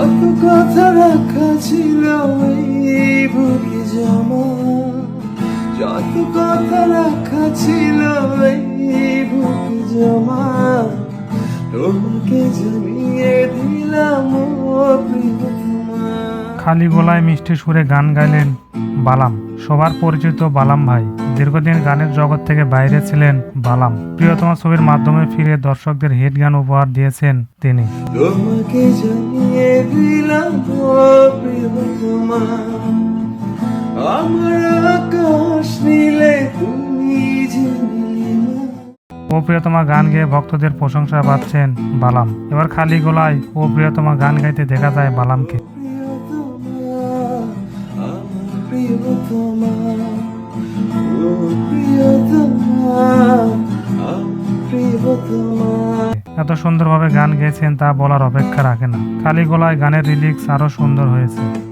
যত কথা রাখা ছিল এই বুকে জমা। যত কথা রাখা ছিল এই বুকে জমা। তোমাকে জানিয়ে খালি গলায় মিষ্টি সুরে গান গাইলেন বালাম সবার পরিচিত বালাম ভাই। দীর্ঘদিন গানের জগৎ থেকে বাইরে ছিলেন বালাম। প্রিয়তমা ছবির মাধ্যমে ফিরে দর্শকদের হিট গান উপহার দিয়েছেন তিনি। তোমাকে জানিয়ে দিলাম ও প্রিয়তমা আমার আকাশ নীলে তুমি ও প্রিয়তমা গান গেয়ে ভক্তদের প্রশংসা পাচ্ছেন বালাম। এবার খালি গলায় ও প্রিয়তমা গান গাইতে দেখা যায় বালামকে। এত সুন্দরভাবে গান গেয়েছেন, তা বলার অপেক্ষা রাখে না। খালি গলায় গানের রিলিক্স আরও সুন্দর হয়েছে।